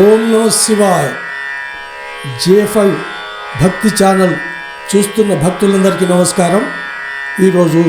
ఓం నమ శివాయ్. Jai five Bhakti channel చూస్తున్న భక్తులందరికీ నమస్కారం. ఈరోజు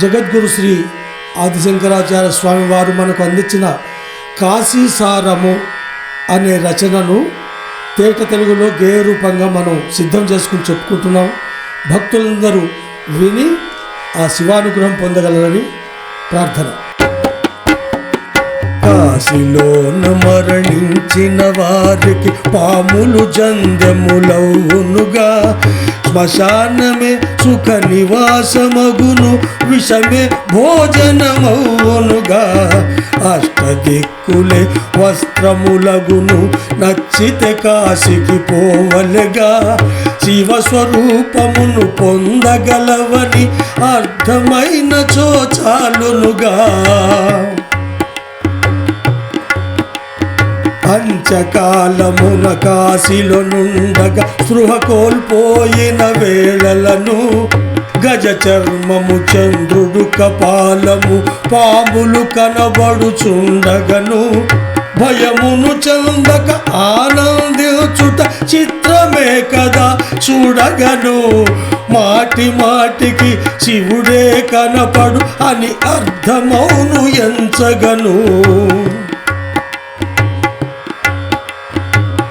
జగద్గురు శ్రీ ఆదిశంకరాచార్య స్వామి వారు మనకు అందించిన కాశీసారము అనే రచనను తేట తెలుగులో గేయ రూపంగా మనం సిద్ధం చేసుకుని చెప్పుకుంటున్నాం. భక్తులందరూ విని ఆ శివానుగ్రహం పొందగలరని ప్రార్థన. కాశీలోన మరణించిన వారికి పాములు జంధ్యములవునుగా శ్మశానమే సుఖ నివాసమగును విషమే భోజనమవునుగా. అష్టదిక్కులే వస్త్రములగును నచ్చితే కాశీకి పోవలెగా. శివస్వరూపమును పొందగలవని అర్థమైన చాలునుగా పంచకాలమున కాశీలో నుండగా స్పృహ కోల్పోయిన వేళలను గజ చర్మము చంద్రుడు కపాలము పాములు కనబడుచుండగను. భయమును చందక ఆనందించుట చిత్రమే కదా చూడగను. మాటి మాటికి శివుడే కనపడు అని అర్థమౌను ఎంచగను.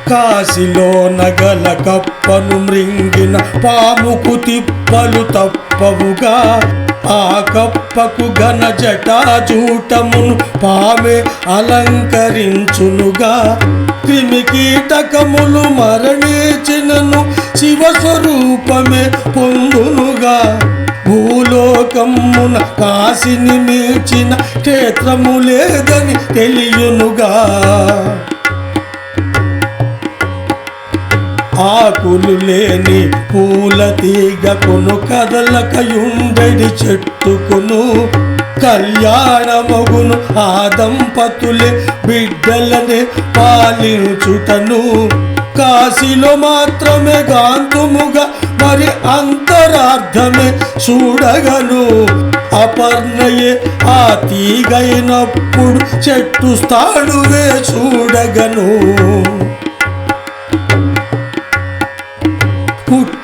కాశీలో నగల కప్పను మృంగిన పాముకు తిప్పలు తప్పవుగా. ఆ కప్పకు ఘన జటాజూటమును పామే అలంకరించునుగా. క్రిమి కీటకములు మరణించినను శివస్వరూపమే పొందునుగా. భూలోకమున కాశిని మించిన క్షేత్రము లేదని తెలియనుగా. ఆకులు లేని పూల తీగకును కదలకయుండడి చెట్టుకును. కళ్యాణమగును ఆ దంపతులే బిడ్డలనే పాలించుటను. కాశీలో మాత్రమే గాంతుముగా మరి అంతరార్థమే చూడగను. అపర్ణయే ఆ తీగైనప్పుడు చెట్టు స్థాడువే చూడగను.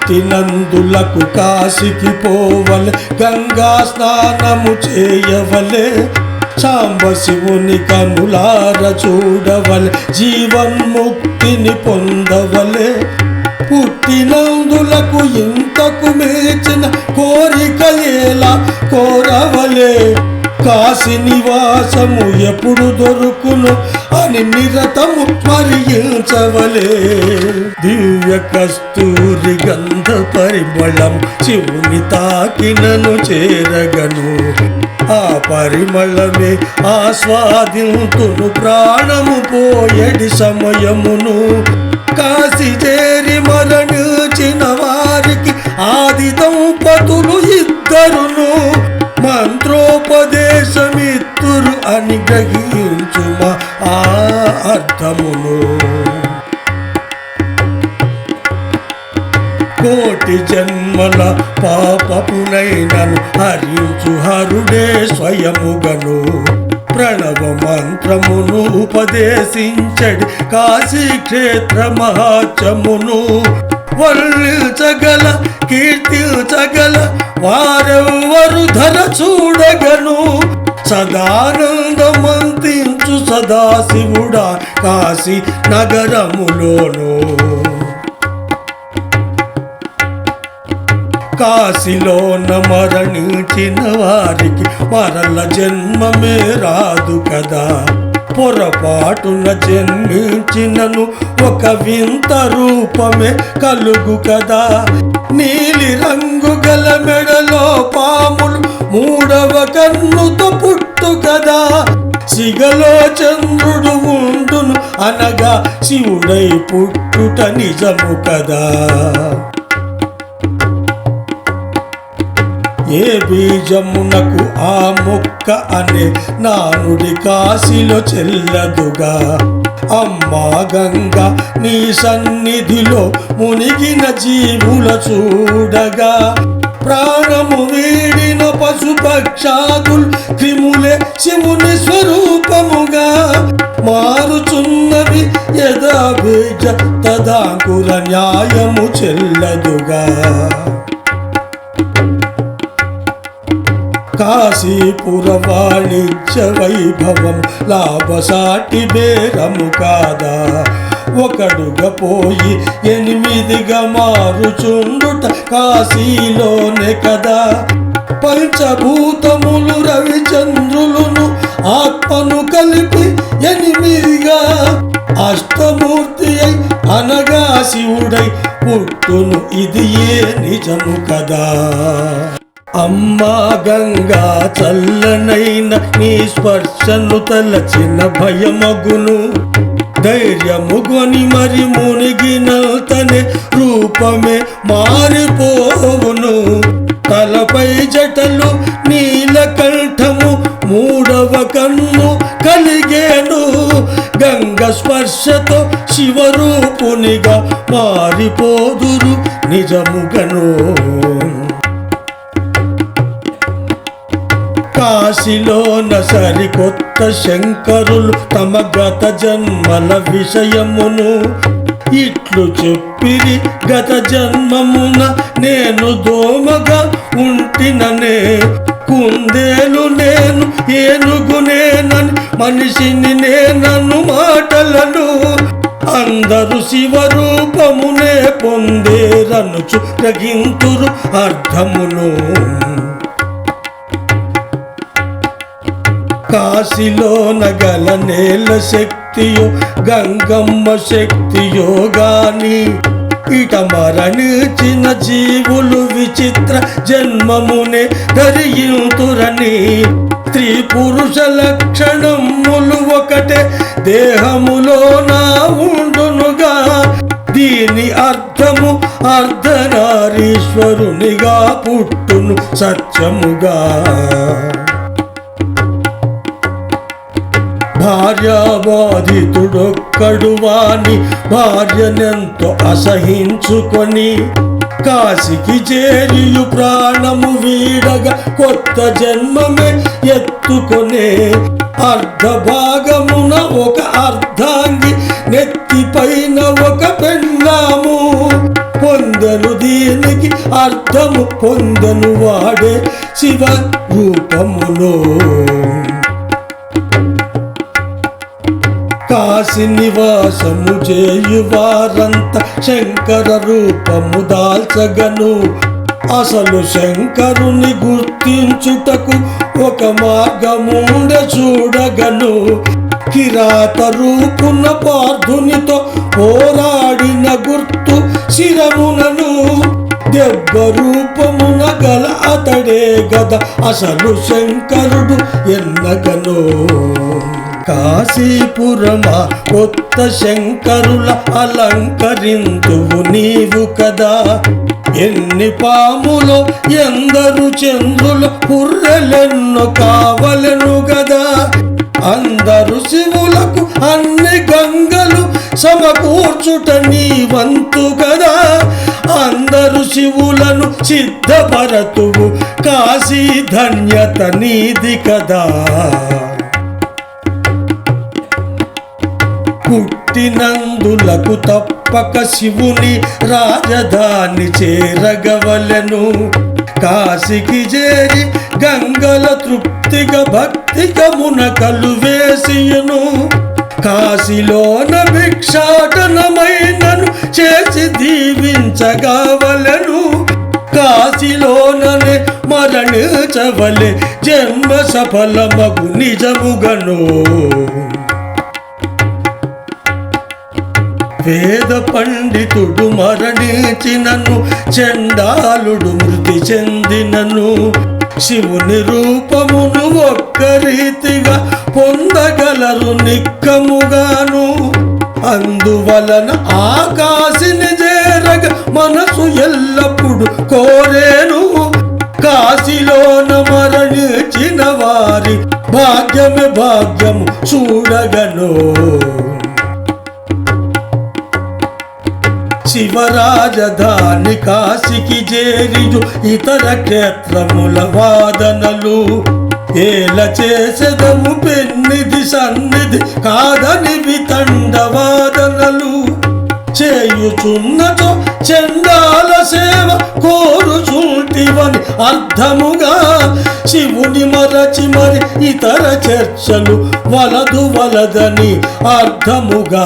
పుట్టినందులకు కాశీకి పోవలే గంగా స్నానము చేయవలే సాంబ శివుని కనులార చూడవలే జీవన్ముక్తిని పొందవలే. పుట్టినందులకు ఇంతకు మేచిన కోరిక ఎలా కోరవలే? కాశీ నివాసము ఎప్పుడు దొరుకును? అని నిరతము స్మరించవలే. దివ్య కస్తూరి గంధ పరిమళం శివుని తాకినను చేరగను. ఆ పరిమళమే ఆస్వాదింతును ప్రాణము పోయడి సమయమును. కాశీ చేరి మరణించిన వారికి ఆది దంపతులు ఇద్దరును. మంత్రోపదేశమిత్తురు అని గ్రహించుమ ఆ అర్థమును. కోటి జన్మల పాపపునైనను హరించు హరుడే స్వయముగను. ప్రణవ మంత్రమును ఉపదేశించడి కాశీ క్షేత్ర మహాచమును వర్ణించగల కీర్తించగల వారెవ్వరు ధర చూడగను. సదానందమంతించు సదాశివుడా కాశీ నగరములోను. కాశీలోన మరణించిన వారికి మరల జన్మమే రాదు కదా. పొరపాటున జన్మించినను ఒక వింత రూపమే కలుగు కదా. నీలి రంగు గల మెడలో పాములు మూడవ కన్నుతో పుట్టు కదా. సిగలో చంద్రుడు ఉండును అనగా శివుడై పుట్టుట నిజము కదా. ఏ బీజమునకు ఆ మొక్క అనే నానుడి కాశీలో చెల్లదుగా. అమ్మా గంగ నీ సన్నిధిలో మునిగిన జీవుల చూడగా. ప్రాణము వీడిన పశుపక్షాదులు క్రిములే శివుని స్వరూపముగా. మారుచున్నది చెప్పుచున్నవి బీజ తదాంకుర న్యాయము చెల్లదుగా. కాశీపుర వాణిజ్య వైభవం లాభసాటి బేరము కాదా? ఒకడుగా పోయి ఎనిమిదిగా మారుచుండుట కాశీలోనే కదా. పంచభూతములు రవిచంద్రులను ఆత్మను కలిపి ఎనిమిదిగా అష్టమూర్తి అయి అనగా శివుడై పుట్టును. ఇది ఏ నిజము కదా? అమ్మా గంగా చల్లనైన నీ స్పర్శను తలచిన భయమగును. ధైర్యముగొని మరి మునిగినతనే రూపమే మారిపోవును. తలపై జటలు నీలకంఠము మూడవ కన్ను కలిగేను. గంగ స్పర్శతో శివరూపునిగా మారిపోదురు నిజముగను. కాశీలోన సరికొత్త శంకరులు తమ గత జన్మల విషయమును ఇట్లు చెప్పిరి. గత జన్మమున నేను దోమగా ఉంటిననే కుందేలు నేను ఏనుగునేనని మనిషిని నేనన్ను మాటలను అందరు శివరూపమునే పొందేరనుచు తగింతురు అర్థమును కాశీలో నగల నేల శక్తియో గంగమ్మ శక్తియో గాని. ఇట మరణించిన జీవులు విచిత్ర జన్మమునే ధరియుతురని స్త్రీ పురుష లక్షణములు ఒకటే దేహములో నా ఉండునుగా. దీని అర్థము అర్ధనారీశ్వరునిగా పుట్టును సత్యముగా. భార్యాబాధితుడొక్కడు వాని భార్యనెంతో అసహించుకొని కాశీకి చేరియు ప్రాణము వీడగా కొత్త జన్మమే ఎత్తుకొనే అర్ధ భాగమున ఒక అర్ధాంగి నెత్తిపైన ఒక పెన్నాము. పొందను దీనికి అర్థము పొందను వాడే శివ రూపములో కాశి నివాసము చేయువారంత శంకర రూపము దాల్చగను. అసలు శంకరుని గుర్తించుటకు ఒక మార్గముండ చూడగను. కిరాత రూపున పార్థునితో పోరాడిన గుర్తు శిరమునను. దెబ్బ రూపమున గల అతడే గద అసలు శంకరుడు ఎన్నగను. కాశీపురమా కొత్త శంకరుల అలంకరింతువు నీవు కదా. ఎన్ని పాములో ఎందరు చంద్రులు పుర్రెలెన్నో కావలెను గదా. అందరు శివులకు అన్ని గంగలు సమకూర్చుట నీ వంతు కదా. అందరు శివులను సిద్ధపరతువు కాశీ ధన్యత నీది కదా. పుట్టినందులకు తప్పక శివుని రాజధాని చేరగవలెను. కాశీకి చేరి గంగల తృప్తిగా భక్తిగా మునకలు వేసియును. కాశీలోన భిక్షాటనమైనను చేసి దీవించగవలను. కాశీలోననే మరణించవలే జన్మ సఫలమగు నిజముగను. వేద పండితుడు మరణించినను చండాలుడు మృతి చెందినను. శివుని రూపమును ఒక్క రీతిగా పొందగలరు నిక్కముగాను. అందువలన ఆకాశిని చేరగ మనసు ఎల్లప్పుడు కోరేను. కాశీలోన మరణించిన వారి భాగ్యమే భాగ్యము చూడగను. శివరాజధాని కాశీకి చేరియు ఇతర క్షేత్రముల వాదనలు ఏల చేసెదము పెన్నిది సన్నిధి కాదని వితండవాదనలు చేయుచున్నతో చండాల సేవ కోరుచుంటివని అర్థముగా శివుని మరచి మరి ఇతర చర్చలు వలదు వలదని అర్థముగా.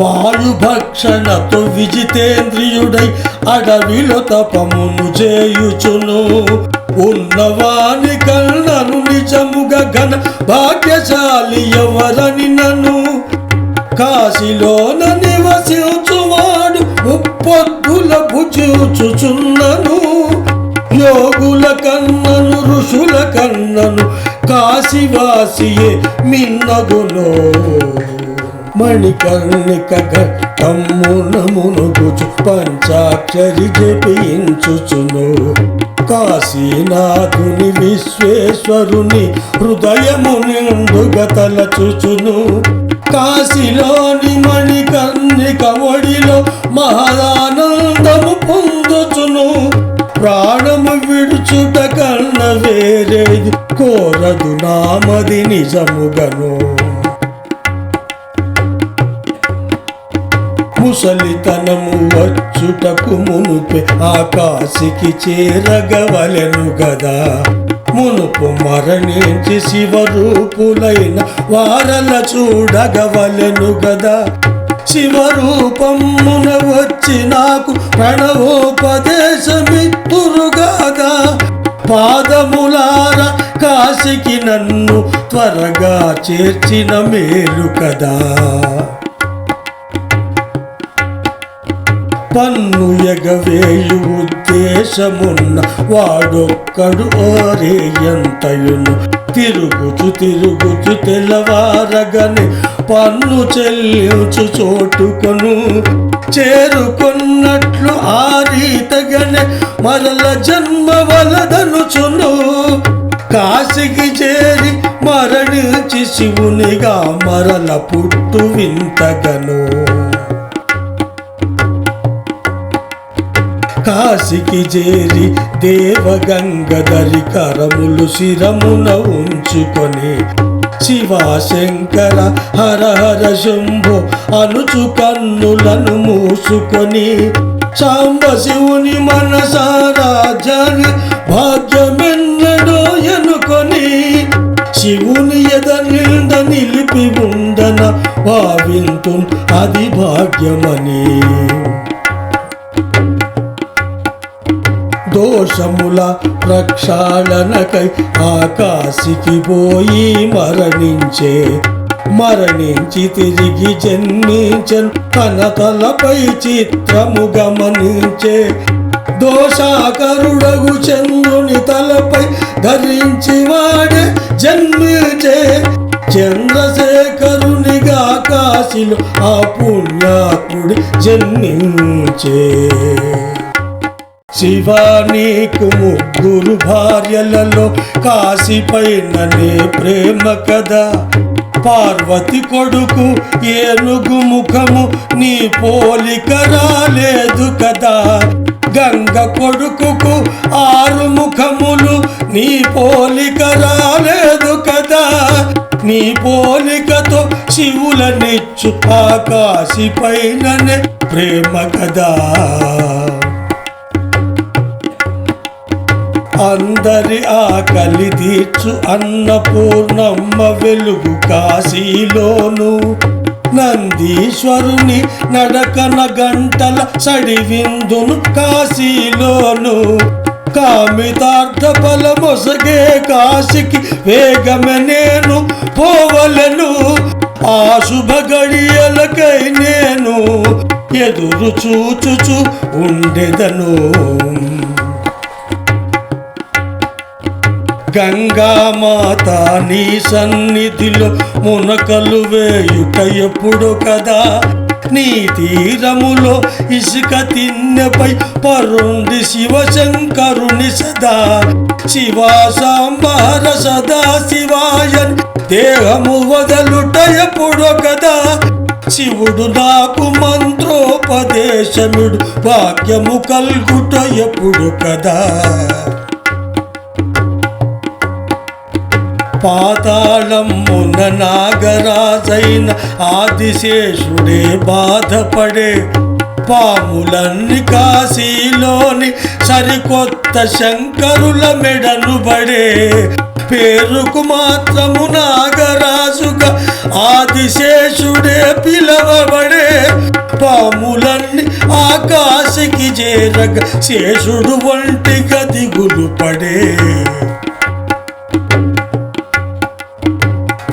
వాయుభక్షణతో విజితేంద్రియుడై అడవిలో తపమును చేయుచును. ఉన్నవాని కన్నను నిజముగా ఘన భాగ్యశాలి ఎవరని నన్ను కాశీలోన నివసించువాడు ముప్పొద్దుల భుజించుచున్నను. యోగుల కన్నను ఋషుల కన్నను కాశీవాసియే మిన్నగునో. మణికర్ణిక ఘట్టమున మునుగుచు పంచాక్షరి జపించుచును. కాశీనాథుని విశ్వేశ్వరుని హృదయము నిండుగా తలచుచును కాశీలోని మణికర్ణిక ఒడిలో మహదానందము పొందుచును. ప్రాణము విడుచుట కన్న వేరేది కోరదు నామది నిజముగను. ముసలితనము వచ్చుటకు మునుపే ఆకాశికి చేరగవలెను గదా. మునుపు మరణించి శివరూపులైన వారల చూడగవలెను గదా. శివరూపమున వచ్చి నాకు ప్రణవోపదేశమిత్తురుగాదా పాదములార కాశికి నన్ను త్వరగా చేర్చిన మేలు కదా. పన్ను ఎగవేయు ఉద్దేశమున్న వాడొక్కడు ఓరే ఎంతయును? తిరుగుచు తిరుగుచు తెల్లవారగని పన్ను చెల్లించు చోటుకొను. చేరుకున్నట్లు ఆ రీతగనే మరల జన్మ వలదనుచును. కాశికి చేరి మరణించి శివునిగా మరల పుట్టు వింతగను. కాశికి చేరి దేవగంగధరి కరములు శిరమున ఉంచుకొని శివశంకర హర హర శంభు అనుచు కన్నులను మూసుకొని సాంబ శివుని మనసారా జని భాగ్యమెన్నడో ఎనుకొని శివుని ఎద నింద నిలిపి ఉండన భావింతు అది భాగ్యమని. దోషముల ప్రక్షాళనకై ఆకాశికి పోయి మరణించే మరణించి తిరిగి జన్మించను. తన తలపై చిత్రము గమనించే దోషాకరుడగు చంద్రుని తలపై ధరించి వాడే జన్మించే. చంద్రశేఖరునిగా కాశీలో ఆ పుణ్యాకుడి జన్మించే. శివ నీకు ముగ్గురు భార్యలలో కాశీపైననే ప్రేమ కదా. పార్వతి కొడుకు ఏనుగు ముఖము నీ పోలిక రాలేదు కదా. గంగ కొడుకుకు ఆరు ముఖములు నీ పోలిక రాలేదు కదా. నీ పోలికతో శివులనిచ్చు ఆకాశిపైననే ప్రేమ కదా. అందరి ఆకలి తీర్చు అన్నపూర్ణమ్మ వెలుగు కాశీలోను. నందీశ్వరుని నడకన గంటల సడివిందును కాశీలోను. కామితార్థ ఫల మొసగే కాశీకి వేగమే నేను పోవలను. ఆ శుభ గడియలకై నేను ఎదురు చూచుచు ఉండెదను. గంగామాత నీ సన్నిధిలో మునకలు వేయుట ఎప్పుడు కదా? నీ తీరములో ఇసుక తిన్నెపై పరుండి శివశంకరుని సదా. శివ సాంబార సదా శివాయన్ దేహము వదలుట ఎప్పుడు కదా? శివుడు నాకు మంత్రోపదేశముడు వాక్యము కల్గుట ఎప్పుడు కదా? పాతాళమున నాగరాజైన ఆదిశేషుడే బాధపడే పాములన్ని కాశీలోని సరికొత్త శంకరుల మెడను బడే పేరుకు మాత్రము నాగరాజుగా ఆదిశేషుడే పిలవబడే పాములన్నీ ఆకాశకి చేరగ శేషుడు వంటిగా దిగులు పడే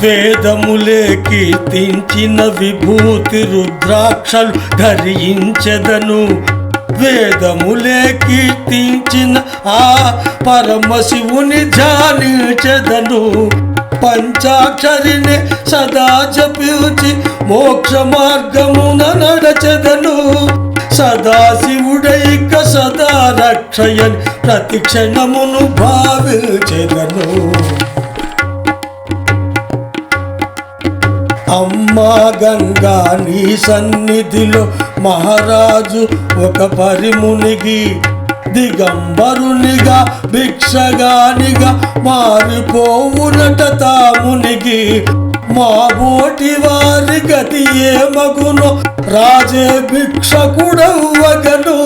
వేదములే కీర్తించిన విభూతి రుద్రాక్షలు ధరించదను. వేదములే కీర్తించిన ఆ పరమశివుని ధ్యానించెదను. పంచాక్షరిని సదా జపించి మోక్ష మార్గమున నడచదను సదాశివుడైక సదా రక్షయని ప్రతి క్షణమును భావించెదను. అమ్మా గంగా నీ సన్నిధిలో మహారాజు ఒక పరిమునిగి దిగంబరునిగా భిక్షగానిగా మారిపోవునట తామునిగి. మా బోటి వారి గతి ఏమగును రాజే భిక్షకుడవ్వగను.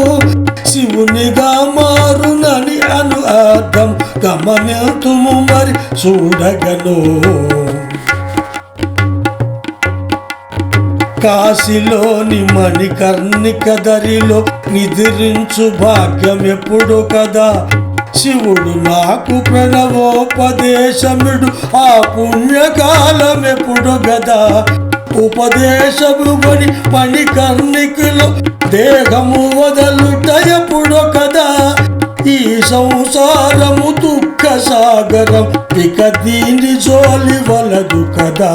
శివునిగా మారునని అను అర్థం గమనింతుము మరి చూడగను. కాశీలోని మణికర్ణిక దరిలో నిద్రించు భాగ్యం ఎప్పుడు కదా? శివుడు నాకు ప్రణవోపదేశముడు ఆ పుణ్యకాలం ఎప్పుడు కదా ఉపదేశము కొని మణికర్ణికలో దేహము వదలుట ఎప్పుడు కదా? ఈ సంసారము దుఃఖ సాగరం ఇక దీని జోలి వలదు కదా?